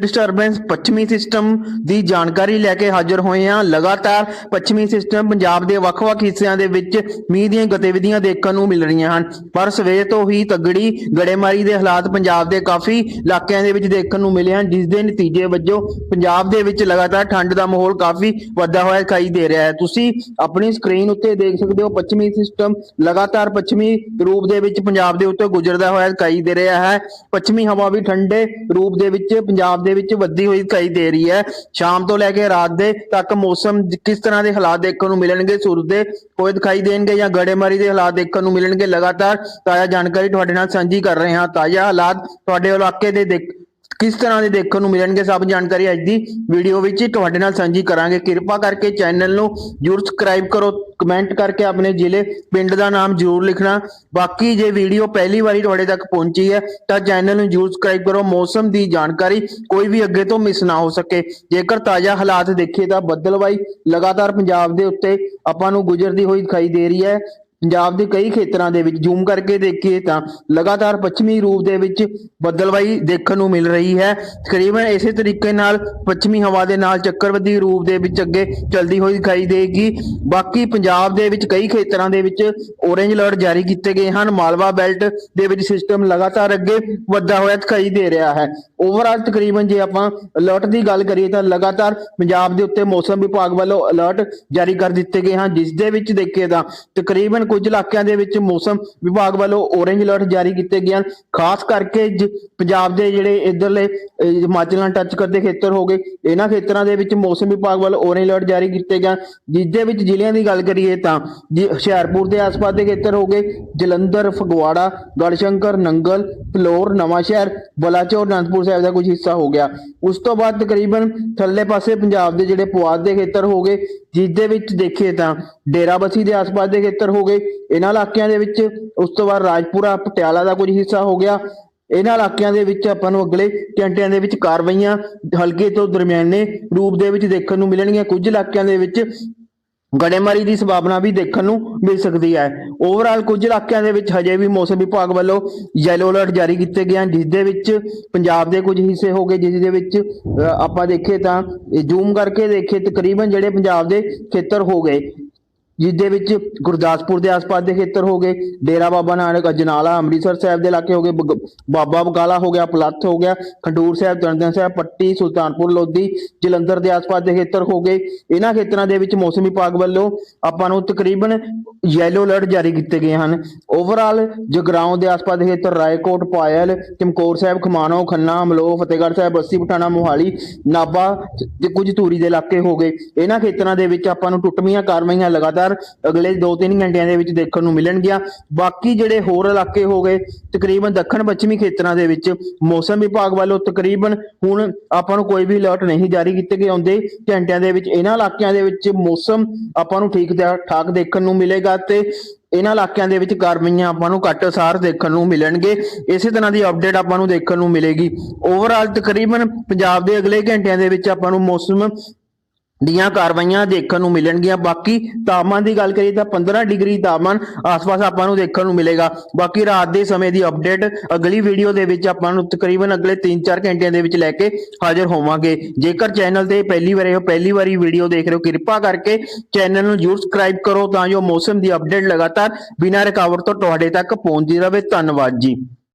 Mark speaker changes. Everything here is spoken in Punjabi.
Speaker 1: ਡਿਸਟਰਬੈਂਸ ਪੱਛਮੀ ਸਿਸਟਮ ਦੀ ਜਾਣਕਾਰੀ ਲੈ ਕੇ ਹਾਜ਼ਰ ਹੋਏ ਹਾਂ। ਲਗਾਤਾਰ ਪੱਛਮੀ ਸਿਸਟਮ ਪੰਜਾਬ ਦੇ ਵੱਖ-ਵੱਖ ਹਿੱਸਿਆਂ ਦੇ ਵਿੱਚ ਮੀਂਹ ਦੀਆਂ ਗਤੀਵਿਧੀਆਂ ਦੇਖਣ ਨੂੰ ਮਿਲ ਰਹੀਆਂ ਹਨ। ਪਰ ਸਵੇਰ ਤੋਂ ਹੀ ਤਗੜੀ ਗੜੇਮਾਰੀ ਦੇ ਹਾਲਾਤ ਪੰਜਾਬ ਦੇ ਕਾਫੀ ਇਲਾਕਿਆਂ ਦੇ ਵਿੱਚ ਦੇਖਣ ਨੂੰ ਮਿਲੇ ਹਨ, ਜਿਸ ਦੇ ਨਤੀਜੇ ਵਜੋਂ ਪੰਜਾਬ ਦੇ ਵਿੱਚ ਲਗਾਤਾਰ ਠੰਡ ਦਾ ਮਾਹੌਲ ਕਾਫੀ ਵਧਦਾ ਹੋਇਆ ਦਿਖਾਈ ਦੇ ਰਿਹਾ ਹੈ। ਤੁਸੀਂ ਆਪਣੀ ਸਕਰੀਨ ਉੱਤੇ ਦੇਖ ਸਕਦੇ ਹੋ, ਪੱਛਮੀ ਸਿਸਟਮ ਲਗਾਤਾਰ ਪੱਛਮੀ ਰੂਪ ਦੇ ਵਿੱਚ ਪੰਜਾਬ ਦੇ ਉੱਤੇ ਗੁਜ਼ਰਦਾ ਹੋਇਆ ਦਿਖਾਈ ਦੇ ਰਿਹਾ ਹੈ। ਪੱਛਮੀ ਹਵਾ ਵੀ ਠੰਡੇ ਰੂਪ ਦੇ ਵਿੱਚ ਪੰਜਾਬ ਦੇ ਵਿੱਚ ਵੱਧਦੀ ਹੋਈ ਦਿਖਾਈ ਦੇ ਰਹੀ ਹੈ। ਸ਼ਾਮ ਤੋਂ ਲੈ ਕੇ ਰਾਤ ਦੇ ਤੱਕ ਮੌਸਮ ਕਿਸ ਤਰ੍ਹਾਂ ਦੇ ਹਾਲਾਤ ਦੇਖਣ ਨੂੰ ਮਿਲਣਗੇ? ਸੂਰਜ ਦੇ ਕੋਈ ਦਿਖਾਈ ਦੇਣਗੇ ਜਾਂ ਗੜੇਮਾਰੀ ਦੇ ਹਾਲਾਤ ਦੇਖਣ ਨੂੰ ਮਿਲਣਗੇ? ਲਗਾਤਾਰ ਤਾਜ਼ਾ ਜਾਣਕਾਰੀ ਤੁਹਾਡੇ ਨਾਲ ਸਾਂਝੀ ਕਰ ਰਹੇ ਹਾਂ। ਤਾਜ਼ਾ ਹਾਲਾਤ ਤੁਹਾਡੇ ਇਲਾਕੇ ਦੇ ਕਿਸ ਤਰ੍ਹਾਂ ਦੇ ਦੇਖਣ ਨੂੰ ਮਿਲਣਗੇ ਸਭ ਜਾਣਕਾਰੀ ਅੱਜ ਦੀ ਵੀਡੀਓ ਵਿੱਚ। ਤੁਹਾਡੇ ਨਾਲ ਸਾਂਝੀ ਕਰਾਂਗੇ। ਕਿਰਪਾ ਕਰਕੇ ਚੈਨਲ ਨੂੰ ਜਰੂਰ ਸਬਸਕ੍ਰਾਈਬ ਕਰੋ, ਕਮੈਂਟ ਕਰਕੇ ਆਪਣੇ ਜ਼ਿਲ੍ਹੇ, ਪਿੰਡ ਦਾ ਨਾਮ ਜਰੂਰ ਲਿਖਣਾ। ਬਾਕੀ ਜੇ ਵੀਡੀਓ ਪਹਿਲੀ ਵਾਰੀ ਤੁਹਾਡੇ ਤੱਕ ਪਹੁੰਚੀ ਹੈ, ਤਾਂ ਚੈਨਲ ਨੂੰ ਜਰੂਰ ਸਬਸਕ੍ਰਾਈਬ ਕਰੋ। ਮੌਸਮ ਦੀ ਜਾਣਕਾਰੀ ਕੋਈ ਵੀ ਅੱਗੇ ਤੋਂ ਮਿਸ ਨਾ ਹੋ ਸਕੇ। ਜੇਕਰ ਤਾਜ਼ਾ ਹਾਲਾਤ ਦੇਖੇ ਤਾਂ ਬੱਦਲਵਾਈ ਲਗਾਤਾਰ ਪੰਜਾਬ ਦੇ ਉੱਤੇ ਆਪਾਂ ਨੂੰ ਗੁਜ਼ਰਦੀ ਹੋਈ ਦਿਖਾਈ ਦੇ ਰਹੀ ਹੈ। ਪੰਜਾਬ ਦੇ ਕਈ ਖੇਤਰਾਂ ਦੇ ਵਿੱਚ ਜ਼ੂਮ ਕਰਕੇ ਦੇਖੀਏ ਤਾਂ ਲਗਾਤਾਰ ਪੱਛਮੀ ਰੂਪ ਦੇ ਵਿੱਚ ਬੱਦਲਵਾਈ ਦੇਖਣ ਨੂੰ ਮਿਲ ਰਹੀ ਹੈ। ਤਕਰੀਬਨ ਇਸੇ ਤਰੀਕੇ ਨਾਲ ਪੱਛਮੀ ਹਵਾ ਦੇ ਨਾਲ ਚੱਕਰਵਾਦੀ ਰੂਪ ਦੇ ਵਿੱਚ ਅੱਗੇ ਚਲਦੀ ਹੋਈ ਦਿਖਾਈ ਦੇਗੀ। ਬਾਕੀ ਪੰਜਾਬ ਦੇ ਵਿੱਚ ਕਈ ਖੇਤਰਾਂ ਦੇ ਵਿੱਚ ਔਰੇਂਜ ਅਲਰਟ ਜਾਰੀ ਕੀਤੇ ਗਏ ਹਨ। ਮਾਲਵਾ ਬੈਲਟ ਦੇ ਵਿੱਚ ਸਿਸਟਮ ਲਗਾਤਾਰ ਅੱਗੇ ਵੱਧਦਾ ਹੋਇਆ ਦਿਖਾਈ ਦੇ ਰਿਹਾ ਹੈ। ਓਵਰਆਲ ਤਕਰੀਬਨ ਜੇ ਆਪਾਂ ਅਲਰਟ ਦੀ ਗੱਲ ਕਰੀਏ ਤਾਂ ਲਗਾਤਾਰ ਪੰਜਾਬ ਦੇ ਉੱਤੇ ਮੌਸਮ ਵਿਭਾਗ ਵੱਲੋਂ ਅਲਰਟ ਜਾਰੀ ਕਰ ਦਿੱਤੇ ਗਏ ਹਨ। ਜਿਸ ਦੇ ਵਿੱਚ ਦੇਖੀਏ ਤਾਂ ਤਕਰੀਬਨ ਕੁਝ ਇਲਾਕਿਆਂ ਦੇ ਵਿੱਚ ਮੌਸਮ ਵਿਭਾਗ ਵੱਲੋਂ ਔਰੇਂਜ ਅਲਰਟ ਜਾਰੀ ਕੀਤੇ ਗਏ ਹਨ। ਖਾਸ ਕਰਕੇ ਜ- ਪੰਜਾਬ ਦੇ ਜਿਹੜੇ ਇਧਰਲੇ ਹਿਮਾਚਲ ਨਾਲ ਟੱਚ ਕਰਦੇ ਖੇਤਰ ਹੋ ਗਏ ਇਹਨਾਂ ਖੇਤਰਾਂ ਦੇ ਵਿੱਚ ਮੌਸਮ ਵਿਭਾਗ ਵੱਲੋਂ ਔਰੇਂਜ ਅਲਰਟ ਜਾਰੀ ਕੀਤੇ ਗਏ ਹਨ, ਜਿਸ ਦੇ ਵਿੱਚ ਜ਼ਿਲ੍ਹਿਆਂ ਦੀ ਗੱਲ ਕਰੀਏ ਤਾਂ ਜੀ ਹੁਸ਼ਿਆਰਪੁਰ ਦੇ ਆਸ-ਪਾਸ ਦੇ ਖੇਤਰ ਹੋ ਗਏ ਜਲੰਧਰ ਫਗਵਾੜਾ ਗੜਸ਼ੰਕਰ ਨੰਗਲ ਫਲੋਰ ਨਵਾਂਸ਼ਹਿਰ ਬਲਾਚੌਰ ਅਨੰਦਪੁਰ ਸਾਹਿਬ ਦਾ ਕੁਝ ਹਿੱਸਾ ਹੋ ਗਿਆ। ਉਸ ਤੋਂ ਬਾਅਦ ਤਕਰੀਬਨ ਥੱਲੇ ਪਾਸੇ ਪੰਜਾਬ ਦੇ ਜਿਹੜੇ ਪੁਆਧ ਦੇ ਖੇਤਰ ਹੋ ਗਏ ਜਿਸ ਦੇ ਵਿੱਚ ਦੇਖੀਏ ਤਾਂ ਡੇਰਾਬੱਸੀ ਦੇ ਆਸ-ਪਾਸ ਦੇ ਖੇਤਰ ਹੋ ਗਏ ਇਹਨਾਂ ਇਲਾਕਿਆਂ ਦੇ ਵਿੱਚ ਉਸ ਤੋਂ ਬਾਅਦ ਰਾਜਪੁਰਾ ਪਟਿਆਲਾ ਦਾ ਕੁਝ ਹਿੱਸਾ ਹੋ ਗਿਆ। ਇਹਨਾਂ ਇਲਾਕਿਆਂ ਦੇ ਵਿੱਚ ਆਪਾਂ ਨੂੰ ਅਗਲੇ ਘੰਟਿਆਂ ਦੇ ਵਿੱਚ ਕਾਰਵਾਈਆਂ ਹਲਕੇ ਤੋਂ ਦਰਮਿਆਨੇ ਰੂਪ ਦੇ ਵਿੱਚ ਦੇਖਣ ਨੂੰ ਮਿਲਣਗੀਆਂ। ਕੁਝ ਇਲਾਕਿਆਂ ਦੇ ਵਿੱਚ ਗੜੇਮਾਰੀ ਦੀ ਸੰਭਾਵਨਾ ਵੀ ਦੇਖਣ ਨੂੰ ਮਿਲ ਸਕਦੀ ਹੈ। ਓਵਰਆਲ ਕੁਝ ਇਲਾਕਿਆਂ ਦੇ ਵਿੱਚ ਹਜੇ ਵੀ ਮੌਸਮ ਵਿਭਾਗ ਵੱਲੋਂ ਯੈਲੋ ਅਲਰਟ ਜਾਰੀ ਕੀਤੇ ਗਏ ਹਨ ਜਿਸ ਦੇ ਵਿੱਚ ਪੰਜਾਬ ਦੇ ਕੁਝ ਹਿੱਸੇ ਹੋ ਗਏ ਜਿਸ ਦੇ ਵਿੱਚ ਅ, ਆਪਾਂ ਦੇਖੀਏ ਤਾਂ ਜ਼ੂਮ ਕਰਕੇ ਦੇਖੇ ਤਕਰੀਬਨ ਜਿਹੜੇ ਪੰਜਾਬ ਦੇ ਖੇਤਰ ਹੋ ਗਏ। ਜਿਸ ਦੇ ਵਿੱਚ ਗੁਰਦਾਸਪੁਰ ਦੇ ਆਸ-ਪਾਸ ਦੇ ਖੇਤਰ ਹੋ ਗਏ, ਡੇਰਾ ਬਾਬਾ ਨਾਨਕ, ਅਜਨਾਲਾ, ਅੰਮ੍ਰਿਤਸਰ ਸਾਹਿਬ ਦੇ ਇਲਾਕੇ ਹੋ ਗਏ ਬਾਬਾ ਬਕਾਲਾ ਹੋ ਗਿਆ, ਪਲੱਥ ਹੋ ਗਿਆ, ਖੰਡੂਰ ਸਾਹਿਬ ਤਰਨਤਾਰਨ ਸਾਹਿਬ, ਪੱਟੀ, ਸੁਲਤਾਨਪੁਰ, ਲੋਧੀ, ਜਲੰਧਰ ਦੇ ਆਸ-ਪਾਸ ਦੇ ਖੇਤਰ ਹੋ ਗਏ। ਇਹਨਾਂ ਖੇਤਰਾਂ ਦੇ ਵਿੱਚ ਮੌਸਮ ਵਿਭਾਗ ਵੱਲੋਂ ਆਪਾਂ ਨੂੰ ਤਕਰੀਬਨ ਯੈਲੋ ਅਲਰਟ ਜਾਰੀ ਕੀਤੇ ਗਏ ਹਨ। ਓਵਰਆਲ ਜਗਰਾਉਂ ਦੇ ਆਸ-ਪਾਸ ਦੇ ਖੇਤਰ, ਰਾਏਕੋਟ, ਪਾਇਲ, ਚਮਕੌਰ ਸਾਹਿਬ, ਖਮਾਣੋ, ਖੰਨਾ, ਅਮਲੋਹ, ਫਤਿਹਗੜ੍ਹ ਸਾਹਿਬ, ਬੱਸੀ, ਪਠਾਣਾ, ਮੋਹਾਲੀ, ਨਾਭਾ ਤੇ ਕੁਝ ਧੂਰੀ ਦੇ ਇਲਾਕੇ ਹੋ ਗਏ। ਇਹਨਾਂ ਖੇਤਰਾਂ ਦੇ ਵਿੱਚ ਆਪਾਂ ਨੂੰ ਟੁੱਟਵੀਆਂ ਕਾਰਵਾਈਆਂ ਲਗਾਤਾਰ ਅਗਲੇ 2-3 ਘੰਟਿਆਂ ਦੇ ਵਿੱਚ ਦੇਖਣ ਨੂੰ ਮਿਲਣਗੀਆਂ। ਬਾਕੀ ਜਿਹੜੇ ਹੋਰ ਇਲਾਕੇ ਹੋ ਗਏ, ਤਕਰੀਬਨ ਦੱਖਣ ਪੱਛਮੀ ਖੇਤਰਾਂ ਦੇ ਵਿੱਚ ਮੌਸਮ ਵਿਭਾਗ ਵੱਲੋਂ ਤਕਰੀਬਨ ਹੁਣ ਆਪਾਂ ਨੂੰ ਕੋਈ ਵੀ ਅਲਰਟ ਨਹੀਂ ਜਾਰੀ ਕੀਤੇ ਗਏ ਆਉਂਦੇ ਘੰਟਿਆਂ ਦੇ ਵਿੱਚ ਇਹਨਾਂ ਇਲਾਕਿਆਂ ਦੇ ਵਿੱਚ ਮੌਸਮ ਆਪਾਂ ਨੂੰ ਠੀਕ ਠਾਕ ਦੇਖਣ ਨੂੰ ਮਿਲੇਗਾ ਤੇ ਇਹਨਾਂ ਇਲਾਕਿਆਂ ਦੇ ਵਿੱਚ ਗਰਮੀਆਂ ਆਪਾਂ ਨੂੰ ਘੱਟ ਅਸਾਰ ਦੇਖਣ ਨੂੰ ਮਿਲਣਗੇ। ਇਸੇ ਤਰ੍ਹਾਂ ਦੀ ਅਪਡੇਟ ਆਪਾਂ ਨੂੰ ਦੇਖਣ ਨੂੰ ਮਿਲੇਗੀ। ਓਵਰਆਲ ਤਕਰੀਬਨ ਪੰਜਾਬ ਦੇ ਅਗਲੇ ਘੰਟਿਆਂ ਦੇ ਵਿੱਚ ਆਪਾਂ ਨੂੰ ਮੌਸਮ ਦੀਆਂ ਕਾਰਵਾਈਆਂ ਦੇਖਣ ਨੂੰ ਮਿਲਣਗੀਆਂ। ਬਾਕੀ ਤਾਪਮਾਨ ਦੀ ਗੱਲ ਕਰੀਏ ਤਾਂ 15 ਡਿਗਰੀ ਤਾਪਮਾਨ ਆਸ-ਪਾਸ ਆਪਾਂ ਨੂੰ ਦੇਖਣ ਨੂੰ ਮਿਲੇਗਾ। ਬਾਕੀ ਰਾਤ ਦੇ ਸਮੇਂ ਦੀ ਅਪਡੇਟ ਅਗਲੀ ਵੀਡੀਓ ਦੇ ਵਿੱਚ ਆਪਾਂ ਨੂੰ ਤਕਰੀਬਨ ਅਗਲੇ 3-4 ਘੰਟਿਆਂ ਦੇ ਵਿੱਚ ਲੈ ਕੇ ਹਾਜ਼ਰ ਹੋਵਾਂਗੇ। ਜੇਕਰ ਚੈਨਲ ਤੇ ਪਹਿਲੀ ਵਾਰੀ ਹੋ, ਪਹਿਲੀ ਵਾਰੀ ਵੀਡੀਓ ਦੇਖ ਰਹੇ ਹੋ, ਕਿਰਪਾ ਕਰਕੇ ਚੈਨਲ ਨੂੰ ਜਰੂਰ ਸਬਸਕ੍ਰਾਈਬ ਕਰੋ ਤਾਂ ਜੋ ਮੌਸਮ ਦੀ ਅਪਡੇਟ ਲਗਾਤਾਰ ਬਿਨਾਂ ਰੁਕਾਵਟ ਤੋਂ ਤੁਹਾਡੇ ਤੱਕ ਪਹੁੰਚਦੀ ਰਹੇ। ਧੰਨਵਾਦ ਜੀ।